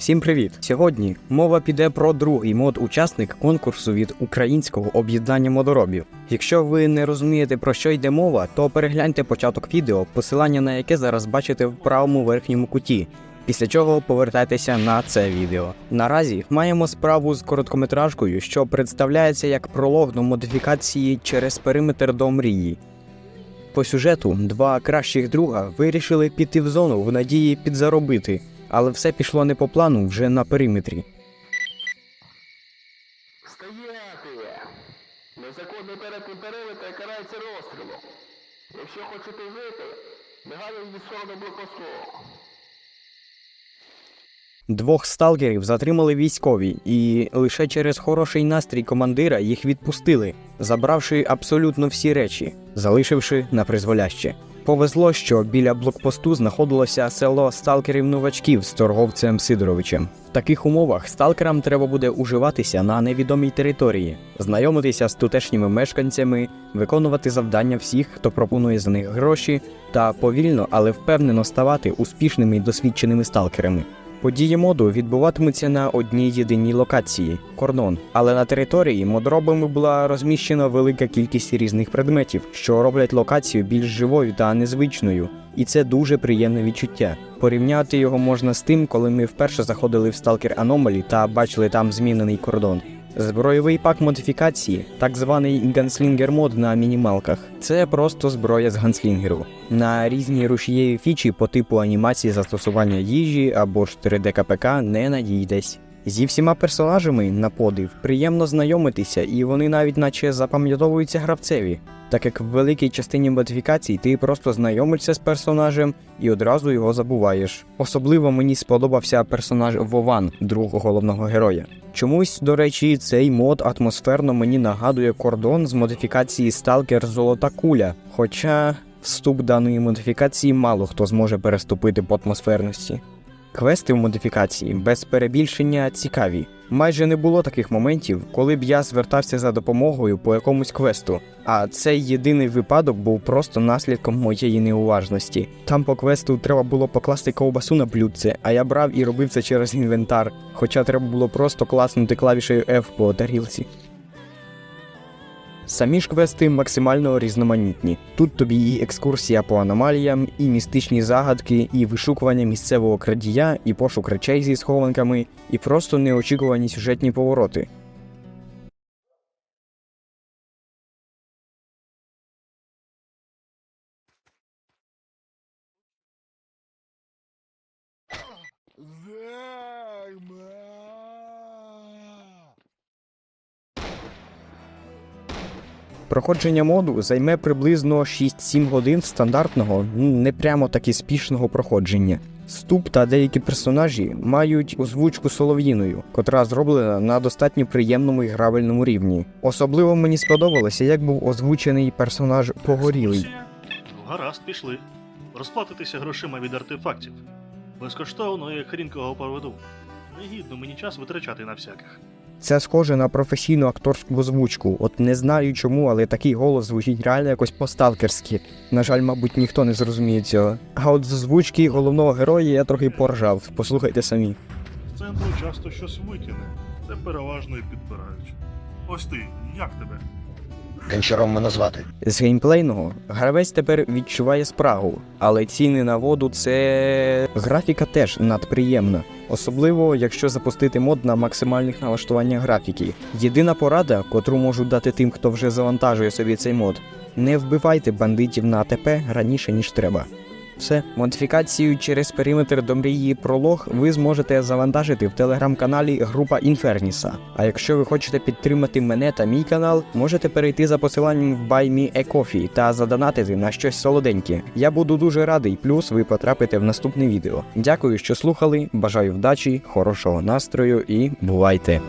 Всім привіт! Сьогодні мова піде про другий мод-учасник конкурсу від українського об'єднання модоробів. Якщо ви не розумієте про що йде мова, то перегляньте початок відео, посилання на яке зараз бачите в правому верхньому куті. Після чого повертайтеся на це відео. Наразі маємо справу з короткометражкою, що представляється як пролог до модифікації через периметр до мрії. По сюжету два кращих друга вирішили піти в зону в надії підзаробити, але все пішло не по плану вже на периметрі. Стояти! Незаконний перетин периметра карається розстрілом. Якщо хочете жити, негайно йдіть в сторону блокпосту. Двох сталкерів затримали військові, і лише через хороший настрій командира їх відпустили, забравши абсолютно всі речі, залишивши на призволяще. Повезло, що біля блокпосту знаходилося село сталкерів-новачків з торговцем Сидоровичем. В таких умовах сталкерам треба буде уживатися на невідомій території, знайомитися з тутешніми мешканцями, виконувати завдання всіх, хто пропонує за них гроші, та повільно, але впевнено ставати успішними і досвідченими сталкерами. Події моду відбуватимуться на одній єдиній локації кордон. Але на території модробами була розміщена велика кількість різних предметів, що роблять локацію більш живою та незвичною, і це дуже приємне відчуття. Порівняти його можна з тим, коли ми вперше заходили в Stalker Anomaly та бачили там змінений кордон. Збройовий пак модифікації, так званий ганслінгер мод на мінімалках. Це просто зброя з ганслінгеру. На різні рушієві фічі по типу анімації застосування їжі або ж 3D КПК не надійдесь. Зі всіма персонажами на подив приємно знайомитися, і вони навіть наче запам'ятовуються гравцеві, так як в великій частині модифікацій ти просто знайомишся з персонажем і одразу його забуваєш. Особливо мені сподобався персонаж Вован, другого головного героя. Чомусь, до речі, цей мод атмосферно мені нагадує кордон з модифікації Сталкер Золота Куля. Хоча вступ даної модифікації мало хто зможе переступити по атмосферності. Квести в модифікації без перебільшення цікаві. Майже не було таких моментів, коли б я звертався за допомогою по якомусь квесту. А цей єдиний випадок був просто наслідком моєї неуважності. Там по квесту треба було покласти ковбасу на блюдце, а я брав і робив це через інвентар, хоча треба було просто класнути клавішею F по тарілці. Самі ж квести максимально різноманітні. Тут тобі і екскурсія по аномаліям, і містичні загадки, і вишукування місцевого крадія, і пошук речей зі схованками, і просто неочікувані сюжетні повороти. Проходження моду займе приблизно 6-7 годин стандартного, не прямо таки спішного проходження. Ступ та деякі персонажі мають озвучку солов'їною, котра зроблена на достатньо приємному і гравельному рівні. Особливо мені сподобалося, як був озвучений персонаж Погорілий. Ну, гаразд, пішли. Розплатитися грошима від артефактів. Безкоштовно, як хрін кого поведу. Негідно мені час витрачати на всяких. Це схоже на професійну акторську озвучку. От не знаю чому, але такий голос звучить реально якось по-сталкерськи. На жаль, мабуть, ніхто не зрозуміє цього. А от з озвучки головного героя я трохи поржав. Послухайте самі. З центру часто щось викине, це переважно і підбирають. Ось ти, як тебе? Гончаром мене звати. З геймплейного гравець тепер відчуває спрагу, але ціни на воду це графіка теж надприємна. Особливо, якщо запустити мод на максимальних налаштуваннях графіки. Єдина порада, котру можу дати тим, хто вже завантажує собі цей мод, не вбивайте бандитів на АТП раніше, ніж треба. Все, модифікацію через периметр до мрії пролог ви зможете завантажити в телеграм-каналі Група Інферніса. А якщо ви хочете підтримати мене та мій канал, можете перейти за посиланням в Buy Me та задонатити на щось солоденьке. Я буду дуже радий, плюс ви потрапите в наступне відео. Дякую, що слухали. Бажаю вдачі, хорошого настрою і бувайте!